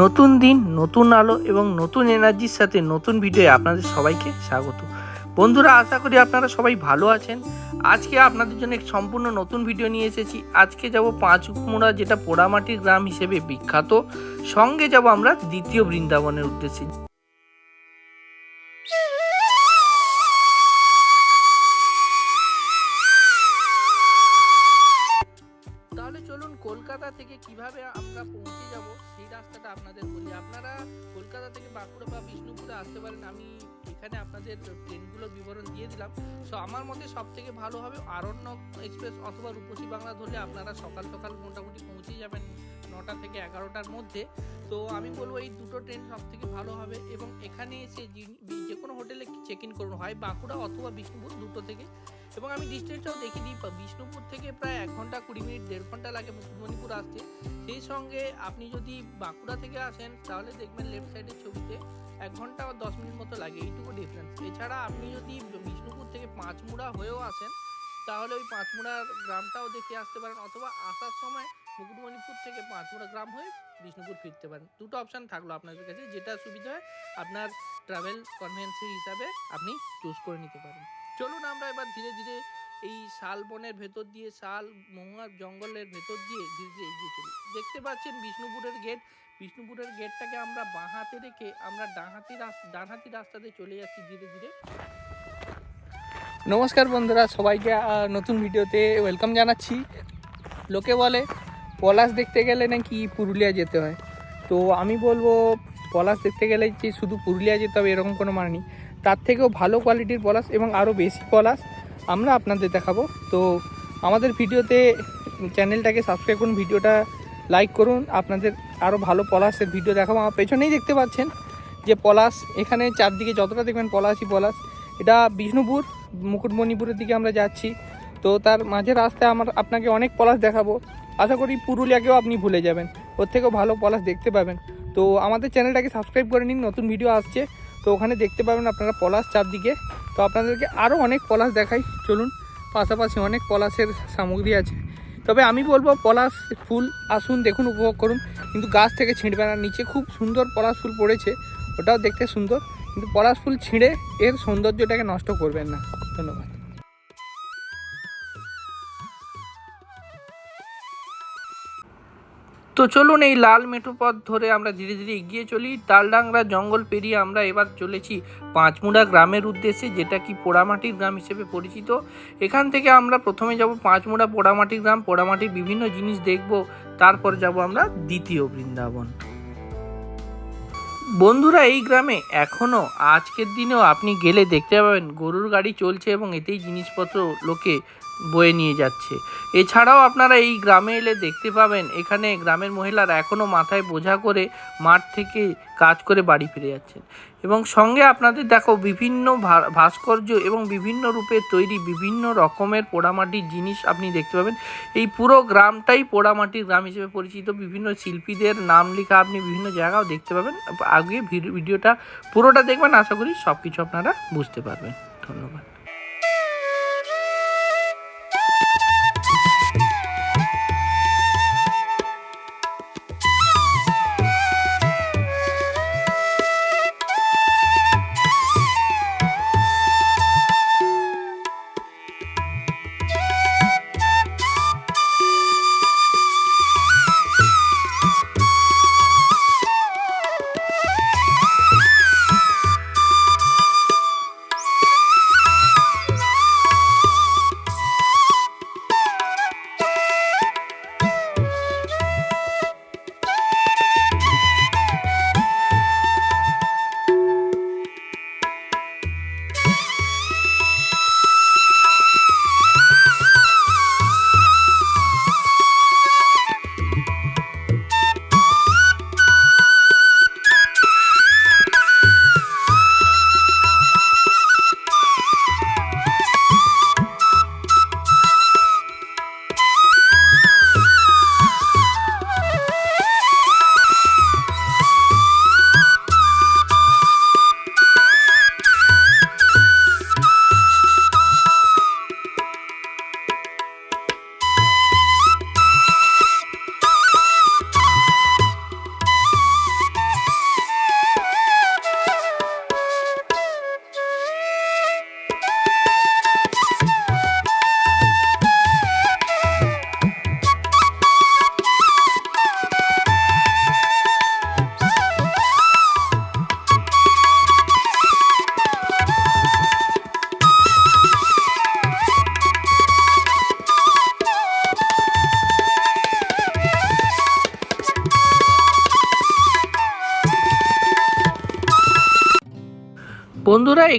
নতুন দিন, নতুন আলো এবং নতুন এনার্জির সাথে নতুন ভিডিওয়ে আপনাদের সবাইকে স্বাগত। বন্ধুরা, আশা করি আপনারা সবাই ভালো আছেন। আজকে আপনাদের জন্য এক সম্পূর্ণ নতুন ভিডিও নিয়ে এসেছি। আজকে যাব পাঁচমুড়া যেটা পোড়ামাটির গ্রাম হিসেবে বিখ্যাত। সঙ্গে যাব আমরা দ্বিতীয় বৃন্দাবনের উদ্দেশ্যে। থেকে কীভাবে আমরা পৌঁছে যাব, সেই রাস্তাটা আপনাদের বলি। আপনারা কলকাতা থেকে বাঁকুড়া বা বিষ্ণুপুরে আসতে পারেন। আমি এখানে আপনাদের ট্রেনগুলোর বিবরণ দিয়ে দিলাম। সো আমার মতে সব থেকে ভালো হবে আরণ্যক এক্সপ্রেস অথবা রূপসী বাংলা ধরলে আপনারা সকাল সকাল মোটামুটি পৌঁছে যাবেন। নটা থেকে এগারোটার মধ্যে। তো আমি বলব এই দুটো ট্রেন সব থেকে ভালো হবে এবং এখানে এসে যে কোনো হোটেলে চেক ইন করুন, হয় বাঁকুড়া অথবা বিষ্ণুপুর দুটো থেকে। এবং আমি ডিস্টেন্সটাও দেখিয়ে দিই বিষ্ণুপুর থেকে প্রায় এক ঘণ্টা কুড়ি মিনিট, দেড় ঘণ্টা লাগে মুকুটমণিপুর আসতে। সেই সঙ্গে আপনি যদি বাঁকুড়া থেকে আসেন, তাহলে দেখবেন লেফট সাইডের ছবিতে এক ঘণ্টা বা দশ মিনিট মতো লাগে, এইটুকু ডিফারেন্স এছাড়া আপনি যদি বিষ্ণুপুর থেকে পাঁচমুড়া হয়েও আসেন, তাহলে ওই পাঁচমুড়ার গ্রামটাও দেখে আসতে পারেন, অথবা আসার সময় মুকুটমণিপুর থেকে পাঁচমুড়া গ্রাম হয়ে বিষ্ণুপুর ফিরতে পারেন। দুটো অপশান থাকল আপনাদের কাছে, যেটা সুবিধা হয় আপনার ট্রাভেল কনভেন্সের হিসাবে আপনি চুজ করে নিতে পারেন। চলুন আমরা এবার ধীরে ধীরে এই শাল বনের ভেতর দিয়ে, শাল মহুয়ার জঙ্গলের ভেতর দিয়ে ধীরে ধীরে এগিয়ে চলি। দেখতে পাচ্ছেন বিষ্ণুপুরের গেট বিষ্ণুপুরের গেটটাকে আমরা বাঁ হাতে রেখে আমরা ডান হাতি রাস্তা ডান হাতি রাস্তাতে চলে যাচ্ছি ধীরে ধীরে। নমস্কার বন্ধুরা, সবাইকে নতুন ভিডিওতে ওয়েলকাম জানাচ্ছি। লোকে বলে পলাশ দেখতে গেলে নাকি পুরুলিয়া যেতে হয়। তো আমি বলব, পলাশ দেখতে গেলে যে শুধু পুরুলিয়া যেতে হবে এরকম কোনো মানে নেই। তার থেকেও ভালো কোয়ালিটির পলাশ এবং আরও বেশি পলাশ আমরা আপনাদের দেখাবো। তো আমাদের ভিডিওতে চ্যানেলটাকে সাবস্ক্রাইব করুন, ভিডিওটা লাইক করুন, আপনাদের আরও ভালো পলাশের ভিডিও দেখাবো। আমার পেছনেই দেখতে পাচ্ছেন যে পলাশ, এখানে চারদিকে যতটা দেখবেন পলাশই পলাশ। এটা বিষ্ণুপুর, মুকুটমণিপুরের দিকে আমরা যাচ্ছি। তো তার মাঝে রাস্তায় আমার আপনাকে অনেক পলাশ দেখাবো। আশা করি পুরুলিয়াকেও আপনি ভুলে যাবেন। ওর থেকেও ভালো পলাশ দেখতে পাবেন। তো আমাদের চ্যানেলটাকে সাবস্ক্রাইব করে নিন, নতুন ভিডিও আসছে। তো ওখানে দেখতে পাবেন আপনারা পলাশ চারদিকে। তো আপনাদেরকে আরও অনেক পলাশ দেখাই। চলুন, পাশাপাশি অনেক পলাশের সামগ্রী আছে। তবে আমি বলব পলাশ ফুল আসুন, দেখুন, উপভোগ করুন। কিন্তু গাছ থেকে ছিঁড়বে না। নিচে খুব সুন্দর পলাশ ফুল পড়েছে। ওটাও দেখতে সুন্দর। কিন্তু পলাশ ফুল ছিঁড়ে এর সৌন্দর্যটাকে নষ্ট করবেন না। ধন্যবাদ। তো চলুন এই লাল মেঠো পথ ধরে আমরা ধীরে ধীরে এগিয়ে চলি। তালডাংরা জঙ্গল পেরিয়ে আমরা এবার চলেছি পাঁচমুড়া গ্রামের উদ্দেশ্যে, যেটা কি পোড়ামাটির গ্রাম হিসেবে পরিচিত। এখান থেকে আমরা প্রথমে যাব পাঁচমুড়া পোড়ামাটির গ্রাম। পোড়ামাটির বিভিন্ন জিনিস দেখব। তারপর যাব আমরা দ্বিতীয় বৃন্দাবন। বন্ধুরা, এই গ্রামে এখনও আজকের দিনেও আপনি গেলে দেখতে পাবেন গরুর গাড়ি চলছে এবং এতেই জিনিসপত্র লোকে বয়ে নিয়ে যাচ্ছে। এছাড়াও আপনারা এই গ্রামে এলে দেখতে পাবেন, এখানে গ্রামের মহিলারা এখনও মাথায় বোঝা করে মাঠ থেকে কাজ করে বাড়ি ফিরে যাচ্ছেন। এবং সঙ্গে আপনাদের দেখো বিভিন্ন ভাস্কর্য এবং বিভিন্ন রূপে তৈরি বিভিন্ন রকমের পোড়ামাটির জিনিস আপনি দেখতে পাবেন। এই পুরো গ্রামটাই পোড়ামাটির গ্রাম হিসেবে পরিচিত। বিভিন্ন শিল্পীদের নাম লেখা আপনি বিভিন্ন জায়গাও দেখতে পাবেন। আগে ভিডি- ভিডিওটা পুরোটা দেখবেন, আশা করি সব কিছু আপনারা বুঝতে পারবেন। ধন্যবাদ।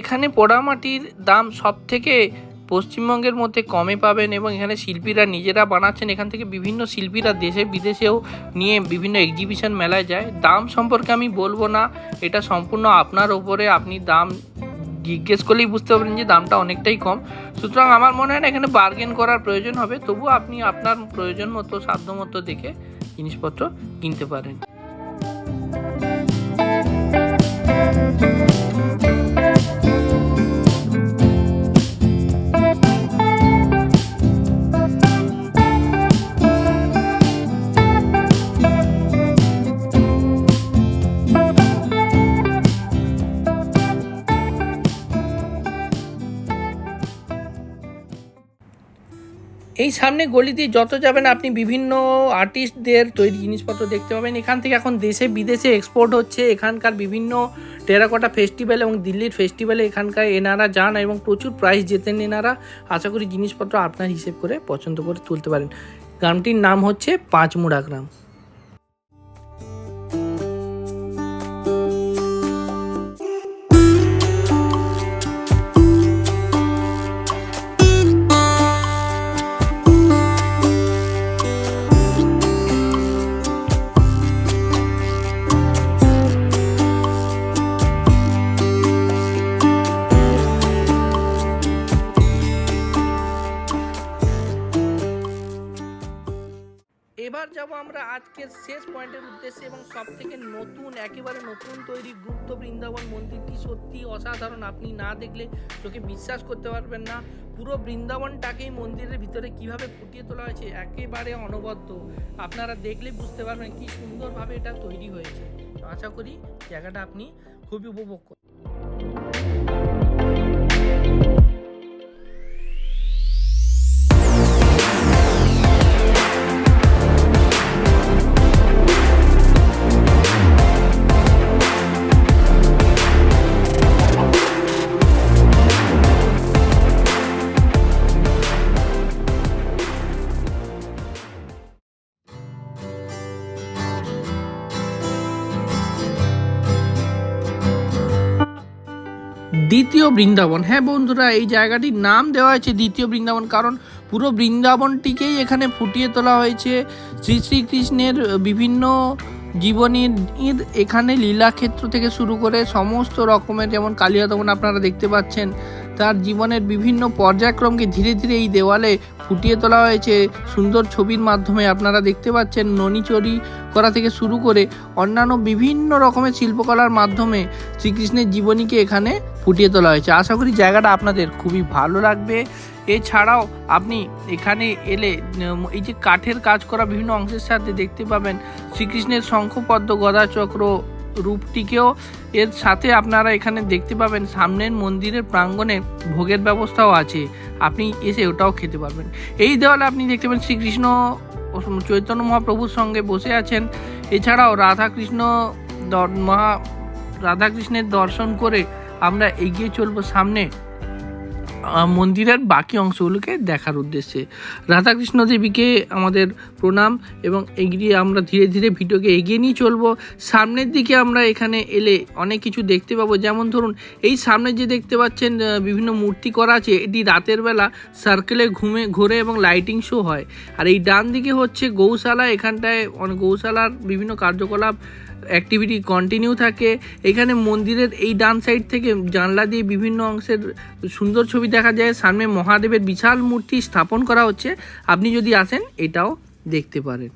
এখানে পোড়ামাটির দাম সব থেকে পশ্চিমবঙ্গের মধ্যে কমে পাবেন এবং এখানে শিল্পীরা নিজেরা বানাচ্ছেন। এখান থেকে বিভিন্ন শিল্পীরা দেশে বিদেশেও নিয়ে বিভিন্ন এক্সিবিশন মেলায় যায়। দাম সম্পর্কে আমি বলব না, এটা সম্পূর্ণ আপনার ওপরে আপনি দাম জিজ্ঞেস করলেই বুঝতে পারবেন যে দামটা অনেকটাই কম। সুতরাং আমার মনে হয় না এখানে বার্গেন করার প্রয়োজন হবে। তবু আপনি আপনার প্রয়োজন মতো, সাধ্য মতো দেখে জিনিসপত্র কিনতে পারেন। এই সামনে গলি দিয়ে যত যাবেন, আপনি বিভিন্ন আর্টিস্টদের তৈরি জিনিসপত্র দেখতে পাবেন। এখান থেকে এখন দেশে, বিদেশে এক্সপোর্ট হচ্ছে। এখানকার বিভিন্ন টেরাকোটা ফেস্টিভ্যাল এবং দিল্লির ফেস্টিভ্যালে এখানকার এনারা যান এবং প্রচুর প্রাইস জেতেন এনারা। আশা করি জিনিসপত্র আপনার হিসেব করে পছন্দ করে তুলতে পারেন। গ্রামটির নাম হচ্ছে পাঁচমুড়া গ্রাম। এবার যাব আমরা আজকের শেষ পয়েন্টের উদ্দেশ্যে এবং সব থেকে নতুন, একেবারে নতুন তৈরি গুপ্ত বৃন্দাবন মন্দিরটি সত্যি অসাধারণ। আপনি না দেখলে চোখে বিশ্বাস করতে পারবেন না। পুরো বৃন্দাবনটাকেই মন্দিরের ভিতরে কীভাবে ফুটিয়ে তোলা হয়েছে একেবারে অনবদ্য। আপনারা দেখলে বুঝতে পারবেন কি সুন্দরভাবে এটা তৈরি হয়েছে। আশা করি জায়গাটা আপনি খুবই উপভোগ দ্বিতীয় বৃন্দাবন। হ্যাঁ বন্ধুরা, এই জায়গাটির নাম দেওয়া হয়েছে দ্বিতীয় বৃন্দাবন, কারণ পুরো বৃন্দাবনটিকেই এখানে ফুটিয়ে তোলা হয়েছে। শ্রী শ্রীকৃষ্ণের বিভিন্ন জীবনীর এখানে লীলাক্ষেত্র থেকে শুরু করে সমস্ত রকমের, যেমন কালিয়া দমন আপনারা দেখতে পাচ্ছেন, তার জীবনের বিভিন্ন পর্যায়ক্রমকে ধীরে ধীরে এই দেওয়ালে ফুটিয়ে তোলা হয়েছে। সুন্দর ছবির মাধ্যমে আপনারা দেখতে পাচ্ছেন ননিচরি করা থেকে শুরু করে অন্যান্য বিভিন্ন রকমের শিল্পকলার মাধ্যমে শ্রীকৃষ্ণের জীবনীকে এখানে ফুটিয়ে তোলা হয়েছে। আশা করি জায়গাটা আপনাদের খুবই ভালো লাগবে। এছাড়াও আপনি এখানে এলে এই যে কাঠের কাজ করা বিভিন্ন অংশের সাথে দেখতে পাবেন শ্রীকৃষ্ণের শঙ্খপদ্ম, গদাচক্র রূপটিকেও। এর সাথে আপনারা এখানে দেখতে পাবেন সামনের মন্দিরের প্রাঙ্গণে ভোগের ব্যবস্থাও আছে। আপনি এসে ওটাও খেতে পারবেন। এই দেওয়ালে আপনি দেখতে পাবেন শ্রীকৃষ্ণ চৈতন্য মহাপ্রভুর সঙ্গে বসে আছেন। এছাড়াও রাধাকৃষ্ণ মহা, রাধাকৃষ্ণের দর্শন করে আমরা এগিয়ে চলবো সামনে মন্দিরের বাকি অংশগুলোকে দেখার উদ্দেশ্যে। রাধাকৃষ্ণ দেবীকে আমাদের প্রণাম এবং এগিয়ে আমরা ধীরে ধীরে ভিডিওকে এগিয়ে নিয়ে চলবো। সামনের দিকে আমরা এখানে এলে অনেক কিছু দেখতে পাবো। যেমন ধরুন, এই সামনে যে দেখতে পাচ্ছেন বিভিন্ন মূর্তি করা আছে, এটি রাতের বেলা সার্কেলে ঘুমে, ঘোরে এবং লাইটিং শো হয়। আর এই ডান দিকে হচ্ছে গৌশালা, এখানটায় অনেক গৌশালার বিভিন্ন কার্যকলাপ অ্যাক্টিভিটি কন্টিনিউ থাকে। এখানে মন্দিরের এই ডান সাইড থেকে জানলা দিয়ে বিভিন্ন অংশের সুন্দর ছবি দেখা যায়। সামনে মহাদেবের বিশাল মূর্তি স্থাপন করা হচ্ছে। আপনি যদি আসেন, এটাও দেখতে পারেন।